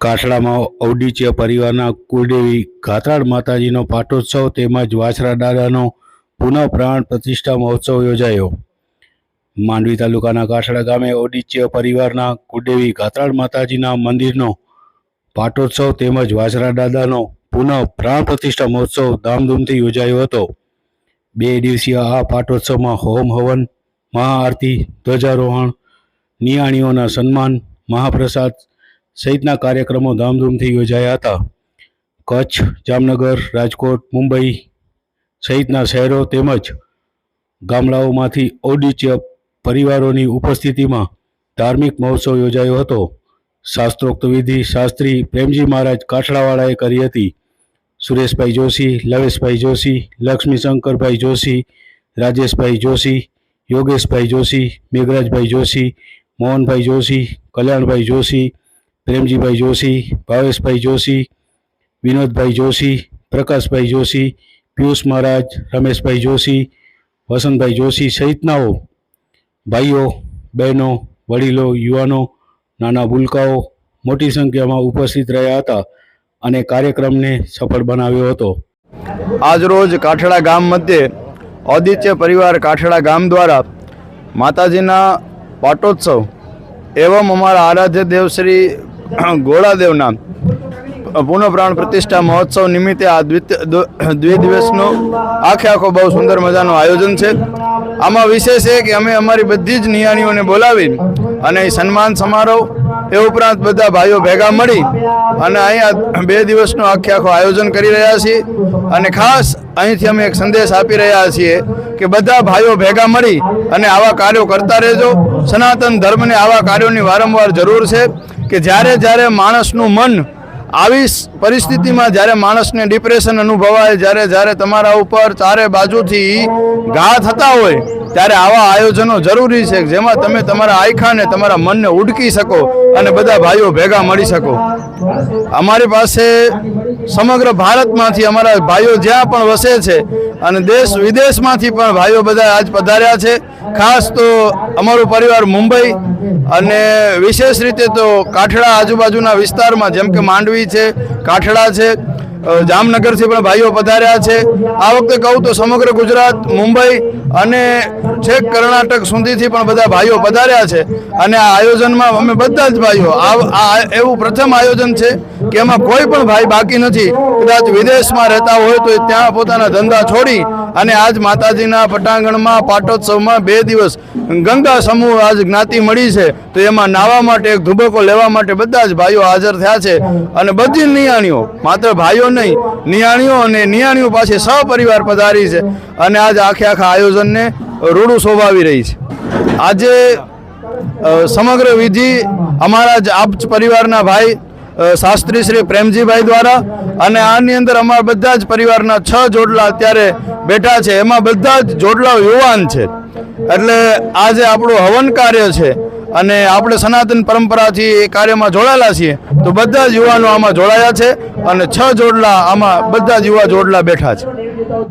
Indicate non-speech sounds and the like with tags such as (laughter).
કાઠડામાં ઔડિચ્ય પરિવારના કુળદેવી ગાત્રાળ માતાજીનો પાટોત્સવ તેમજ વાછરા દાદાનો પુનઃ પ્રાણ પ્રતિષ્ઠા મહોત્સવ યોજાયો. માંડવી તાલુકાના કાઠડા ગામે ઔડિચ્ય પરિવારના કુળદેવી ઘાતરાળ માતાજીના મંદિરનો પાટોત્સવ તેમજ વાછરા દાદાનો પુનઃ પ્રાણ પ્રતિષ્ઠા મહોત્સવ ધામધૂમથી યોજાયો હતો. બે દિવસીય આ પાટોત્સવમાં હોમ હવન, મહાઆરતી, ધ્વજારોહણ, નિયાણીઓના સન્માન, મહાપ્રસાદ સહિતના કાર્યક્રમો ધામધૂમથી યોજાયા હતા. કચ્છ, જામનગર, રાજકોટ, મુંબઈ સહિતના શહેરો તેમજ ગામડાઓમાંથી ઔડિચ્ય પરિવારોની ઉપસ્થિતિમાં ધાર્મિક મહોત્સવ યોજાયો હતો. શાસ્ત્રોક્ત વિધિ શાસ્ત્રી પ્રેમજી મહારાજ કાઠડાવાળાએ કરી હતી. સુરેશભાઈ જોશી, લવેશભાઈ જોશી, લક્ષ્મીશંકરભાઈ જોશી, રાજેશભાઈ જોશી, યોગેશભાઈ જોશી, મેઘરાજભાઈ જોશી, મોહનભાઈ જોશી, કલ્યાણભાઈ જોશી પ્રેમજીભાઈ જોશી, ભાવેશભાઈ જોશી, વિનોદભાઈ જોશી, પ્રકાશભાઈ જોશી, પિયુષ મહારાજ, રમેશભાઈ જોશી, વસંતભાઈ જોશી સહિતનાઓ ભાઈઓ, બહેનો, વડીલો, યુવાનો, નાના ભૂલકાઓ મોટી સંખ્યામાં ઉપસ્થિત રહ્યા હતા અને કાર્યક્રમને સફળ બનાવ્યો હતો. આજરોજ કાઠડા ગામ મધ્યે ઔદિત્ય પરિવાર કાઠડા ગામ દ્વારા માતાજીના પાટોત્સવ એવમ અમારા આરાધ્ય દેવ શ્રી (coughs) ગોળાદેવના પુનઃ પ્રાણ પ્રતિષ્ઠા મહોત્સવ નિમિત્તે આ દ્વિ દિવસનો આખે આખો બહુ સુંદર મજાનું આયોજન છે. આમાં વિશેષ એ કે અમે અમારી બધી જ નિયાણીઓને બોલાવી અને સન્માન સમારોહ એ ઉપરાંત બધા ભાઈઓ ભેગા મળી અને અહીંયા બે દિવસનું આખે આખું આયોજન કરી રહ્યા છીએ. અને ખાસ અહીંથી અમે એક સંદેશ આપી રહ્યા છીએ કે બધા ભાઈઓ ભેગા મળી અને આવા કાર્યો કરતા રહેજો. સનાતન ધર્મને આવા કાર્યોની વારંવાર જરૂર છે. કે જ્યારે જ્યારે માણસનું મન આવી પરિસ્થિતિમાં જ્યારે માણસને ડિપ્રેશન અનુભવાય, જ્યારે જ્યારે તમારા ઉપર ચારે બાજુથી ઘા થતા હોય, ત્યારે આવા આયોજનો જરૂરી છે, જેમાં તમે તમારા આયખાને, તમારા મનને ઉડકી શકો અને બધા ભાઈઓ ભેગા મળી શકો. અમારી પાસે સમગ્ર ભારતમાંથી અમારા ભાઈઓ જ્યાં પણ વસે છે અને દેશ વિદેશમાંથી પણ ભાઈઓ બધા આજ પધાર્યા છે. ખાસ તો અમારું પરિવાર મુંબઈ અને વિશેષ રીતે તો કાઠડા આજુબાજુના વિસ્તારમાં, જેમ કે માંડવી છે, કાઠડા છે જામનગરથી પણ ભાઈઓ પધાર્યા છે. આ વખતે કહું તો સમગ્ર ગુજરાત, મુંબઈ અને છેક કર્ણાટક સુધીથી પણ બધા ભાઈઓ પધાર્યા છે. અને આ આયોજનમાં અમે બધા જ ભાઈઓ, આ એવું પ્રથમ આયોજન છે કે એમાં કોઈ પણ ભાઈ બાકી નથી. કદાચ વિદેશમાં રહેતા હોય તો ત્યાં પોતાના ધંધા છોડી અને આજ માતાજીના પટાંગણમાં પાટોત્સવમાં બે દિવસ ગંગા સમૂહ આજ જ્ઞાતિ મળી છે. તો એમાં નાવા માટે એક ધુબકો લેવા માટે બધા જ ભાઈઓ હાજર થયા છે. અને બધી નિયાણીઓ, માત્ર ભાઈઓ નહીં, નિયાણીઓ અને નિયાણીઓ પાસે સહપરિવાર પધારી છે. અને આજ આખે આખા આયોજનને રૂડું શોભાવી રહી છે. આજે સમગ્ર વિધિ અમારા જ આપ પરિવારના ભાઈ શાસ્ત્રી શ્રી પ્રેમજીભાઈ દ્વારા અને આની અંદર અમારા બધા જ પરિવારના છ જોડલા અત્યારે બેઠા છે. એમાં બધા જ જોડલાઓ યુવાન છે. એટલે આજે આપણું હવન કાર્ય છે અને આપણે સનાતન પરંપરાથી એ કાર્યમાં જોડાયેલા છીએ તો બધા જ યુવાનો આમાં જોડાયા છે અને છ જોડલા આમાં બધા જ યુવા જોડલા બેઠા છે.